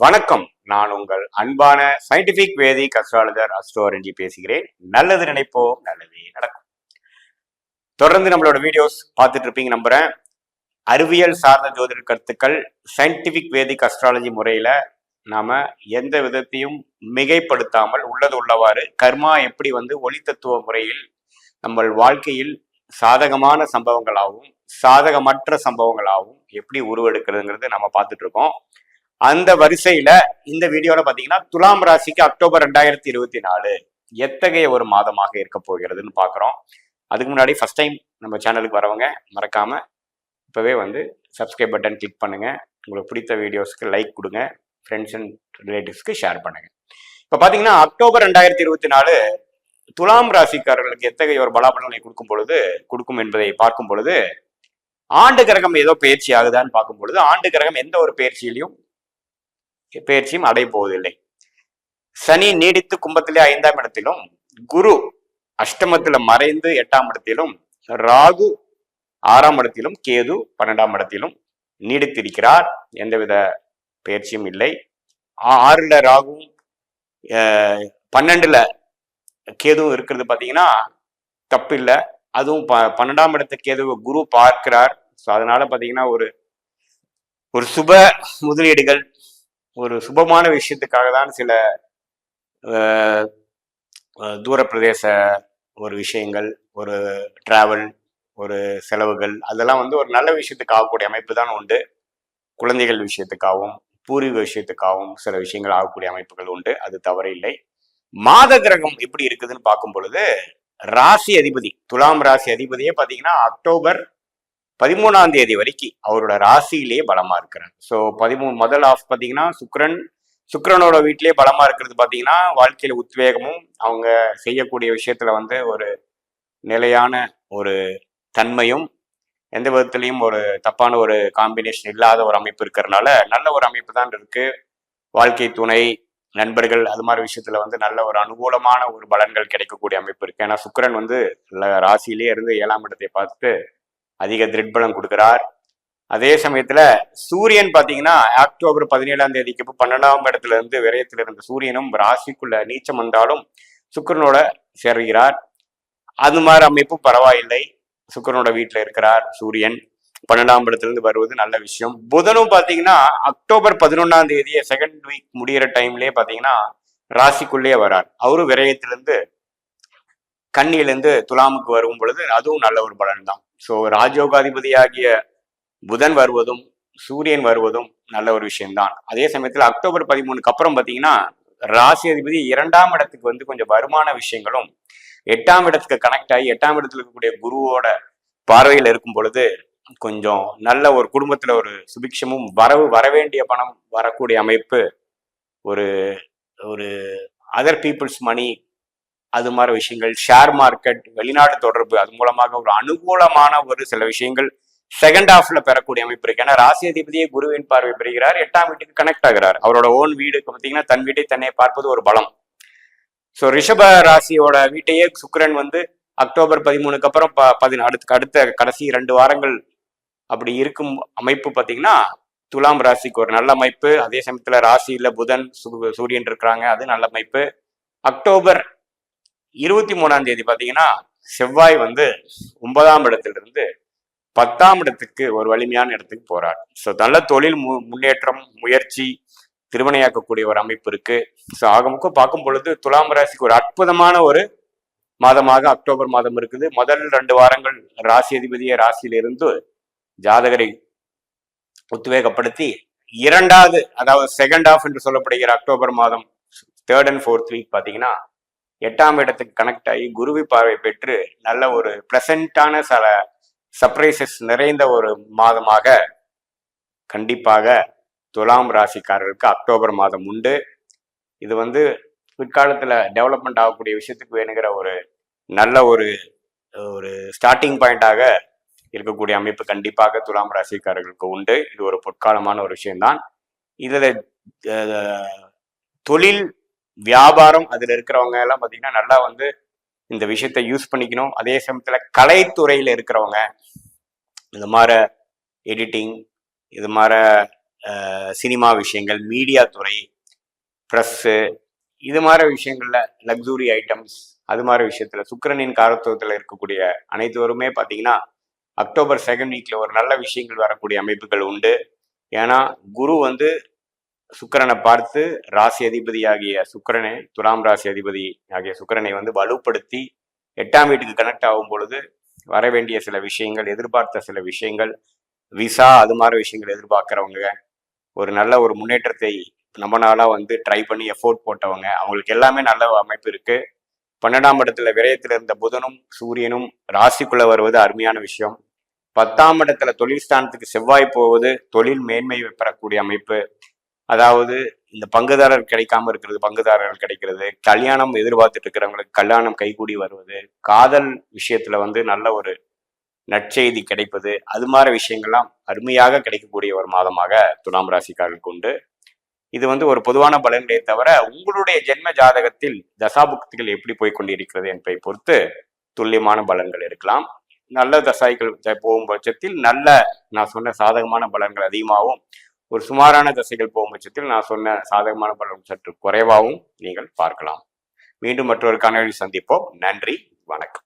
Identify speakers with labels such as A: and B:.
A: வணக்கம். நான் உங்கள் அன்பான சயின்டிபிக் வேதிக் அஸ்ட்ராலஜர் அஸ்ட்ரோரஞ்சி பேசுகிறேன். நல்லது நினைப்போம் நல்லதே நடக்கும். தொடர்ந்து நம்மளோட வீடியோஸ் பார்த்துட்டு இருப்பீங்க நம்புறேன். அறிவியல் சார்ந்த ஜோதிட கருத்துக்கள் சயின்டிபிக் வேதிக் அஸ்ட்ராலஜி முறையில நாம எந்த விதத்தையும் மிகைப்படுத்தாமல் உள்ளது உள்ளவாறு கர்மா எப்படி வந்து ஒளி தத்துவ முறையில் நம்ம வாழ்க்கையில் சாதகமான சம்பவங்களாகவும் சாதகமற்ற சம்பவங்களாகவும் எப்படி உருவெடுக்கிறதுங்கிறது நம்ம பார்த்துட்டு இருக்கோம். அந்த வரிசையில இந்த வீடியோல பாத்தீங்கன்னா துலாம் ராசிக்கு அக்டோபர் ரெண்டாயிரத்தி இருபத்தி நாலு எத்தகைய ஒரு மாதமாக இருக்க போகிறதுன்னு பாக்குறோம். அதுக்கு முன்னாடி ஃபர்ஸ்ட் டைம் நம்ம சேனலுக்கு வரவங்க மறக்காம இப்பவே வந்து சப்ஸ்கிரைப் பட்டன் கிளிக் பண்ணுங்க. உங்களுக்கு பிடித்த வீடியோஸ்க்கு லைக் கொடுங்க. ஃப்ரெண்ட்ஸ் அண்ட் ரிலேட்டிவ்ஸ்க்கு ஷேர் பண்ணுங்க. இப்போ பார்த்தீங்கன்னா அக்டோபர் ரெண்டாயிரத்தி இருபத்தி நாலு துலாம் ராசிக்காரர்களுக்கு எத்தகைய ஒரு பலாபலனை கொடுக்கும் பொழுது கொடுக்கும் என்பதை பார்க்கும் பொழுது ஆண்டு கிரகம் ஏதோ பயிற்சி ஆகுதான்னு பார்க்கும் பொழுது ஆண்டு கிரகம் எந்த ஒரு பயிற்சியிலையும் பயிற்சியும் அடைபோவதில்லை சனி நீடித்து கும்பத்திலே ஐந்தாம் இடத்திலும் குரு அஷ்டமத்தில் மறைந்து எட்டாம் இடத்திலும் ராகு ஆறாம் இடத்திலும் கேது பன்னெண்டாம் இடத்திலும் நீடித்திருக்கிறார். எந்தவித பயிற்சியும் இல்லை. ஆறுல ராகுவும் பன்னெண்டுல கேதுவும் இருக்கிறது பார்த்தீங்கன்னா தப்பில்லை. அதுவும் ப பன்னெண்டாம் இடத்து கேதுவை குரு பார்க்கிறார். ஸோ அதனால பார்த்தீங்கன்னா ஒரு ஒரு சுப முதலீடுகள் ஒரு சுபமான விஷயத்துக்காக தான் சில தூர பிரதேச ஒரு விஷயங்கள் ஒரு டிராவல் ஒரு செலவுகள் அதெல்லாம் வந்து ஒரு நல்ல விஷயத்துக்கு ஆகக்கூடிய அமைப்பு தான் உண்டு. குழந்தைகள் விஷயத்துக்காகவும் பூர்வீக விஷயத்துக்காகவும் சில விஷயங்கள் ஆகக்கூடிய அமைப்புகள் உண்டு. அது தவறு இல்லை. மாத கிரகம் எப்படி இருக்குதுன்னு பார்க்கும் பொழுது ராசி அதிபதி துலாம் ராசி அதிபதியே பார்த்தீங்கன்னா அக்டோபர் பதிமூணாம் தேதி வரைக்கும் அவரோட ராசியிலேயே பலமா இருக்கிறார். ஸோ பதிமூணு முதல் ஆஃப் பார்த்தீங்கன்னா சுக்கிரன் சுக்ரனோட வீட்டிலேயே பலமா இருக்கிறது பார்த்தீங்கன்னா வாழ்க்கையில உத்வேகமும் அவங்க செய்யக்கூடிய விஷயத்துல வந்து ஒரு நிலையான ஒரு தன்மையும் எந்த விதத்துலையும் ஒரு தப்பான ஒரு காம்பினேஷன் இல்லாத ஒரு அமைப்பு இருக்கிறனால நல்ல ஒரு அமைப்பு தான் இருக்கு. வாழ்க்கை துணை நண்பர்கள் அது மாதிரி விஷயத்துல வந்து நல்ல ஒரு அனுகூலமான ஒரு பலன்கள் கிடைக்கக்கூடிய அமைப்பு இருக்கு. ஏன்னா சுக்கிரன் வந்து ராசியிலே இருந்து ஏழாம் இடத்தை பார்த்துட்டு அதிக திருட்பலம் கொடுக்கிறார். அதே சமயத்துல சூரியன் பாத்தீங்கன்னா அக்டோபர் பதினேழாம் தேதிக்கு இப்போ பன்னெண்டாம் இடத்துல இருந்து விரயத்துல இருந்த சூரியனும் ராசிக்குள்ள நீச்சம் வந்தாலும் சுக்கிரனோட சேர்கிறார். அது மாதிரி அமைப்பு பரவாயில்லை. சுக்கிரனோட வீட்டுல இருக்கிறார் சூரியன். பன்னெண்டாம் இடத்துல இருந்து வருவது நல்ல விஷயம். புதனும் பாத்தீங்கன்னா அக்டோபர் பதினொன்னாம் தேதியே செகண்ட் வீக் முடியிற டைம்லயே பாத்தீங்கன்னா ராசிக்குள்ளேயே வரார். அவரும் விரயத்திலிருந்து கண்ணியிலிருந்து துலாமுக்கு வரும் பொழுது அதுவும் நல்ல ஒரு பலன் தான். ஸோ ராஜயோகாதிபதியாகிய புதன் வருவதும் சூரியன் வருவதும் நல்ல ஒரு விஷயம்தான். அதே சமயத்தில் அக்டோபர் பதிமூணுக்கு அப்புறம் பார்த்தீங்கன்னா ராசி அதிபதி இரண்டாம் இடத்துக்கு வந்து கொஞ்சம் வருமான விஷயங்களும் எட்டாம் இடத்துக்கு கனெக்ட் ஆகி எட்டாம் இடத்துல இருக்கக்கூடிய குருவோட பார்வையில் இருக்கும் பொழுது கொஞ்சம் நல்ல ஒரு குடும்பத்துல ஒரு சுபிக்ஷமும் வரவு வரவேண்டிய பணம் வரக்கூடிய அமைப்பு ஒரு ஒரு அதர் பீப்புள்ஸ் மணி அது மாதிரி விஷயங்கள் ஷேர் மார்க்கெட் வெளிநாடு தொடர்பு அது மூலமாக ஒரு அனுகூலமான ஒரு சில விஷயங்கள் செகண்ட் ஹாஃப்ல பெறக்கூடிய அமைப்பு இருக்கு. ஏன்னா ராசி அதிபதியை குருவின் பார்வை பெறுகிறார். எட்டாம் வீட்டுக்கு கனெக்ட் ஆகிறார். அவரோட ஓன் வீடுக்கு பார்த்தீங்கன்னா தன் வீட்டை தன்னை பார்ப்பது ஒரு பலம். ஸோ ரிஷப ராசியோட வீட்டையே சுக்கரன் வந்து அக்டோபர் பதிமூணுக்கு அப்புறம் ப பதின அடுத்த அடுத்த கடைசி ரெண்டு வாரங்கள் அப்படி இருக்கும் அமைப்பு பார்த்தீங்கன்னா துலாம் ராசிக்கு ஒரு நல்ல அமைப்பு. அதே சமயத்துல ராசியில புதன் சு- சூரியன் இருக்கிறாங்க. அது நல்ல அமைப்பு. அக்டோபர் இருபத்தி மூணாம் தேதி பார்த்தீங்கன்னா செவ்வாய் வந்து ஒன்பதாம் இடத்திலிருந்து பத்தாம் இடத்துக்கு ஒரு வலிமையான இடத்துக்கு போறார். ஸோ நல்ல தொழில் மு முன்னேற்றம் முயற்சி திருமணையாக்கக்கூடிய ஒரு அமைப்பு இருக்கு. ஸோ ஆகமுக்க பார்க்கும் பொழுது துலாம் ராசிக்கு ஒரு அற்புதமான ஒரு மாதமாக அக்டோபர் மாதம் இருக்குது. முதல் ரெண்டு வாரங்கள் ராசி அதிபதியை ராசியிலிருந்து ஜாதகரை உத்வேகப்படுத்தி இரண்டாவது அதாவது செகண்ட் ஆஃப் என்று சொல்லப்படுகிற அக்டோபர் மாதம் தேர்ட் அண்ட் ஃபோர்த் வீக் பார்த்தீங்கன்னா எட்டாம் இடத்துக்கு கனெக்ட் ஆகி குருவி பார்வை பெற்று நல்ல ஒரு ப்ளசண்டான சில சர்ப்ரைசஸ் நிறைந்த ஒரு மாதமாக கண்டிப்பாக துலாம் ராசிக்காரர்களுக்கு அக்டோபர் மாதம் உண்டு. இது வந்து பிற்காலத்தில் டெவலப்மெண்ட் ஆகக்கூடிய விஷயத்துக்கு வேணுங்கிற ஒரு நல்ல ஒரு ஒரு ஸ்டார்டிங் பாயிண்டாக இருக்கக்கூடிய அமைப்பு கண்டிப்பாக துலாம் ராசிக்காரர்களுக்கு உண்டு. இது ஒரு பொற்காலமான ஒரு விஷயம்தான். இதில் தொழில் வியாபாரம் அதில் இருக்கிறவங்க எல்லாம் பார்த்தீங்கன்னா நல்லா வந்து இந்த விஷயத்தை யூஸ் பண்ணிக்கணும். அதே சமயத்தில் கலைத்துறையில் இருக்கிறவங்க இந்த மாதிரி எடிட்டிங் இது மாதிரி சினிமா விஷயங்கள் மீடியா துறை ப்ரெஸ்ஸு இது மாதிரி விஷயங்கள்ல லக்ஸுரி ஐட்டம்ஸ் அது மாதிரி விஷயத்துல சுக்கிரனின் காரத்துவத்தில் இருக்கக்கூடிய அனைத்துவருமே பார்த்தீங்கன்னா அக்டோபர் செகண்ட் வீக்ல ஒரு நல்ல விஷயங்கள் வரக்கூடிய அமைப்புகள் உண்டு. ஏன்னா குரு வந்து சுக்கிரனை பார்த்து ராசி அதிபதியாகிய சுக்கிரனை துலாம் ராசி அதிபதி ஆகிய சுக்கரனை வந்து வலுப்படுத்தி எட்டாம் வீட்டுக்கு கனெக்ட் ஆகும் பொழுது வர வேண்டிய சில விஷயங்கள் எதிர்பார்த்த சில விஷயங்கள் விசா அது மாதிரி விஷயங்கள் எதிர்பார்க்குறவங்க ஒரு நல்ல ஒரு முன்னேற்றத்தை நம்ம நாளாக வந்து ட்ரை பண்ணி எஃபோர்ட் போட்டவங்க அவங்களுக்கு எல்லாமே நல்ல அமைப்பு இருக்கு. பன்னெண்டாம் இடத்துல விரயத்தில் இருந்த புதனும் சூரியனும் ராசிக்குள்ளே வருவது அருமையான விஷயம். பத்தாம் இடத்துல தொழில் ஸ்தானத்துக்கு செவ்வாய் போவது தொழில் மேன்மை பெறக்கூடிய அமைப்பு. அதாவது இந்த பங்குதாரர் கிடைக்காம இருக்கிறது பங்குதாரர்கள் கிடைக்கிறது கல்யாணம் எதிர்பார்த்துட்டு இருக்கிறவங்களுக்கு கல்யாணம் கைகூடி வருவது காதல் விஷயத்துல வந்து நல்ல ஒரு நற்செய்தி கிடைப்பது அது மாதிரி விஷயங்கள்லாம் அருமையாக கிடைக்கக்கூடிய ஒரு மாதமாக துலாம் ராசிக்காரர்களுக்கு உண்டு. இது வந்து ஒரு பொதுவான பலன்களே தவிர உங்களுடைய ஜென்ம ஜாதகத்தில் தசாபுக்திகள் எப்படி போய் கொண்டிருக்கிறது என்பதை பொறுத்து துல்லியமான பலன்கள் இருக்கலாம் நல்ல தசாய்கள் போகும் பட்சத்தில் நல்ல நான் சொன்ன சாதகமான பலன்கள் அதிகமாகவும் ஒரு சுமாரான தசைகள் போகும் பட்சத்தில் நான் சொன்ன சாதகமான பலன் சற்று குறைவாகவும் நீங்கள் பார்க்கலாம். மீண்டும் மற்றொரு காணொளி சந்திப்போம். நன்றி. வணக்கம்.